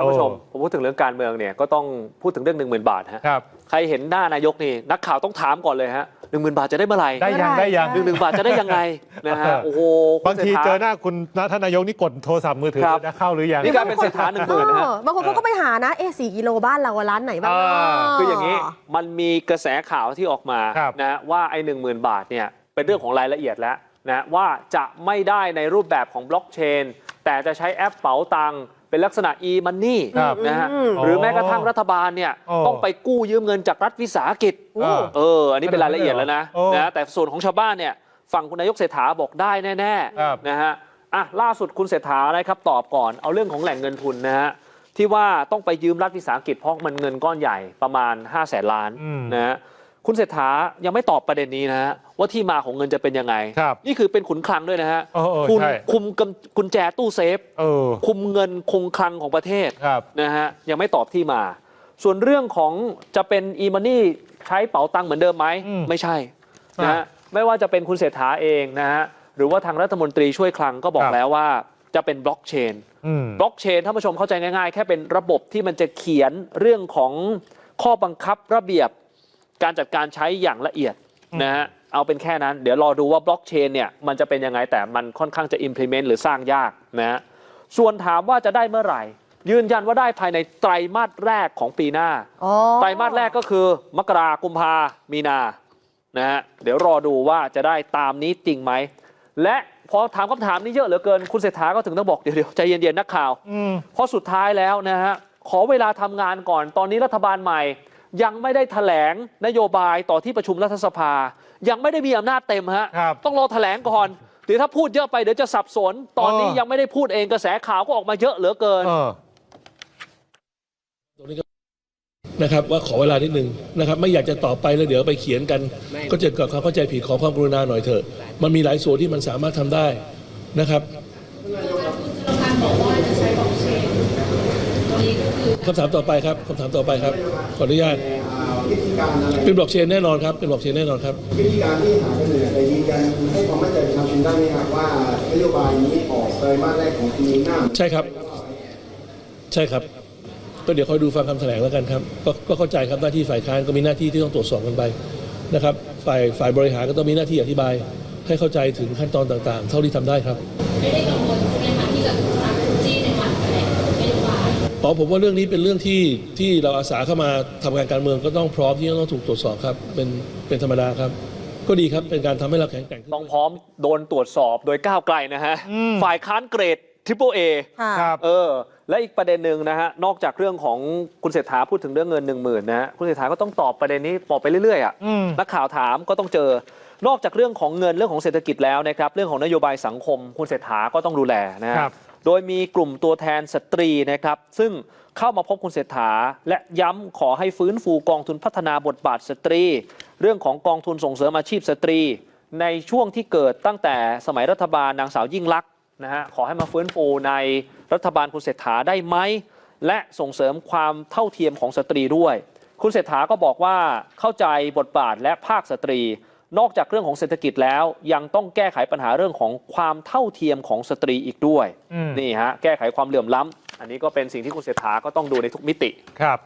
ท่านผู้ชมโอ้ผมพูดถึงเรื่องการเมืองเนี่ยก็ต้องพูดถึงเรื่อง1 0,000บาทฮะครับ ใครเห็นหน้านายกนี่นักข่าวต้องถามก่อนเลยฮะหนึ่งหมื่นบาทจะได้เมื่อไหร่ได้ยังได้ยังหนึ่งหนึ่งบาทจะได้ยังไงนะฮะโอ้โหคุณบางทีศรษฐเจอหน้าคุณนะท่านนายกนี่กดโทรศัพท์มือถือครับนะเข้าหรือยังนี่กลายเป็นเศรษฐาหนึ่งหมื่นนะฮะเออบางคนเขาก็ไปหานะเอ๊ะสี่กิโลบ้านเราอะร้านไหนบ้างอ่าเนะคืออย่างนี้มันมีกระแสข่าวที่ออกมาครับนะว่าไอ้หนึ่งหมื่นบาทเนี่ยเป็นเรื่องของรายละเอียดแล้วนะว่าจะไม่ได้ในรูปแบบของบล็อกเชนแต่จะใช้แอปเป๋าตังค์ เป็นลักษณะ e-money ครับนะฮะอืมหรือแม้กระทั่งรัฐบาลเนี่ยโอ้ต้องไปกู้ยืมเงินจากรัฐวิสาหกิจโอ้เอออันนี้เป็นรายละเอียดแล้วนะโอ้นะแต่ส่วนของชาวบ้านเนี่ยฝั่งคุณนายกเศรษฐาบอกได้แน่ครับๆนะฮะอะล่าสุดคุณเศรษฐานะครับตอบก่อนเอาเรื่องของแหล่งเงินทุนนะฮะที่ว่าต้องไปยืมรัฐวิสาหกิจเพราะมันเงินก้อนใหญ่ประมาณ 5 0 0แสนล้านอืม นะฮะ คุณเศรษฐายังไม่ตอบประเด็นนี้นะฮะว่าที่มาของเงินจะเป็นยังไง ครับนี่คือเป็นขุนคลังด้วยนะฮะเออเออคุณใช่ คุมกำกุญแจตู้เซฟ เออ คุมเงินคงคลังของประเทศครับ นะฮะยังไม่ตอบที่มา ส่วนเรื่องของจะเป็น e-money ใช้เป๋าตังค์เหมือนเดิมไหม อืมไม่ใช่นะฮะอะไม่ว่าจะเป็นคุณเศรษฐาเองนะฮะหรือว่าทางรัฐมนตรีช่วยคลังก็บอคกรับ แล้วว่าจะเป็นบล็อกเชน อืม บล็อกเชนท่านผู้ชมเข้าใจง่ายๆ แค่เป็นระบบที่มันจะเขียนเรื่องของข้อบังคับระเบียบ การจัดการใช้อย่างละเอียดอืมนะฮะเอาเป็นแค่นั้น เดี๋ยวรอดูว่าบล็อกเชนเนี่ยมันจะเป็นยังไงแต่มันค่อนข้างจะ implement หรือสร้างยากนะฮะส่วนถามว่าจะได้เมื่อไหร่ ยืนยันว่าได้ภายในไตรมาสแรกของปีหน้าอ๋อไตรมาสแรกก็คือ มกรากุมภามีนานะฮะเดี๋ยวรอดูว่าจะได้ตามนี้จริงไหม และพอถามคำถามนี้เยอะเหลือเกิน คุณเศรษฐาก็ถึงต้องบอกเดี๋ยวเดี๋ยวใจเย็นๆนักข่าวอืมเพราะสุดท้ายแล้วนะฮะขอเวลาทำงานก่อนตอนนี้รัฐบาลใหม่ ยังไม่ได้แถลงนโยบายต่อที่ประชุมรัฐสภา ยังไม่ได้มีอำนาจเต็มฮะครับต้องรอแถลงก่อนเดี๋ยวถ้าพูดเยอะไปเดี๋ยวจะสับสน ตอนนี้เออ ยังไม่ได้พูดเองกระแสข่าวก็ออกมาเยอะเหลือเกิน เออ ตรงนี้ก็นะครับว่าขอเวลานิดนึงนะครับ ไม่อยากจะตอบไปแล้วเดี๋ยวไปเขียนกัน ก็จะเกิดความเข้าใจผิดขอความกรุณาหน่อยเถอะ มันมีหลายส่วนที่มันสามารถทำได้นะครับ คำถามต่อไปครับคำถามต่อไปครับ ขออนุญาตวิธีการอะไรเป็นบล็อกเชนแน่นอนครับเป็นบล็อกเชนแน่นอนครับวิธีการที่หาเสนอแต่ยืนยันให้ความมั่นใจประชาชนได้ไหมครับว่านโยบายนี้ออกไตรมาสแรกของปีหน้าใช่ครับ ใช่ครับก็เดี๋ยวคอยดูฟังคำแถลงแล้วกันครับก็ก็เข้าใจครับหน้าที่ฝ่ายค้านก็มีหน้าที่ที่ต้องตรวจสอบกันไปนะครับ ฝ่ายฝ่ายบริหารก็ต้องมีหน้าที่อธิบาย ให้เข้าใจถึงขั้นตอนต่างๆ เท่าที่ทำได้ครับไม่ได้กังวล อ๋อผมว่าเรื่องนี้เป็นเรื่องที่ที่เราอาสาเข้ามาทำงานการเมืองก็ต้องพร้อมที่จะต้องถูกตรวจสอบครับ เป็นเป็นธรรมดาครับ ก็ดีครับเป็นการทำให้เราแข็งแกร่งขึ้นต้องพร้อมโดนตรวจสอบโดยก้าวไกลนะฮะอืมฝ่ายค้านเกรดทริปเปิลเอค่ะครับเออ และอีกประเด็นหนึ่งนะฮะ นอกจากเรื่องของคุณเศรษฐาพูดถึงเรื่องเงิน1 0,000นะฮะคุณเศรษฐาก็ต้องตอบประเด็นนี้ตอบไปเรื่อยๆอะอืมนักข่าวถามก็ต้องเจอนอกจากเรื่องของเงินเรื่องของเศรษฐกิจแล้วนะครับเรื่องของนโยบายสังคม คุณเศรษฐาก็ต้องดูแลนะฮะครับ โดยมีกลุ่มตัวแทนสตรีนะครับ ซึ่งเข้ามาพบคุณเศรษฐา และย้ำขอให้ฟื้นฟูกองทุนพัฒนาบทบาทสตรี เรื่องของกองทุนส่งเสริมอาชีพสตรี ในช่วงที่เกิดตั้งแต่สมัยรัฐบาลนางสาวยิ่งลักษณ์นะฮะขอให้มาฟื้นฟูในรัฐบาลคุณเศรษฐาได้ไหมและส่งเสริมความเท่าเทียมของสตรีด้วย คุณเศรษฐาก็บอกว่าเข้าใจบทบาทและภาคสตรี นอกจากเรื่องของเศรษฐกิจแล้ว ยังต้องแก้ไขปัญหาเรื่องของความเท่าเทียมของสตรีอีกด้วยอืมนี่ฮะแก้ไขความเหลื่อมล้ำอันนี้ก็เป็นสิ่งที่คุณเศรษฐาก็ต้องดูในทุกมิติครับ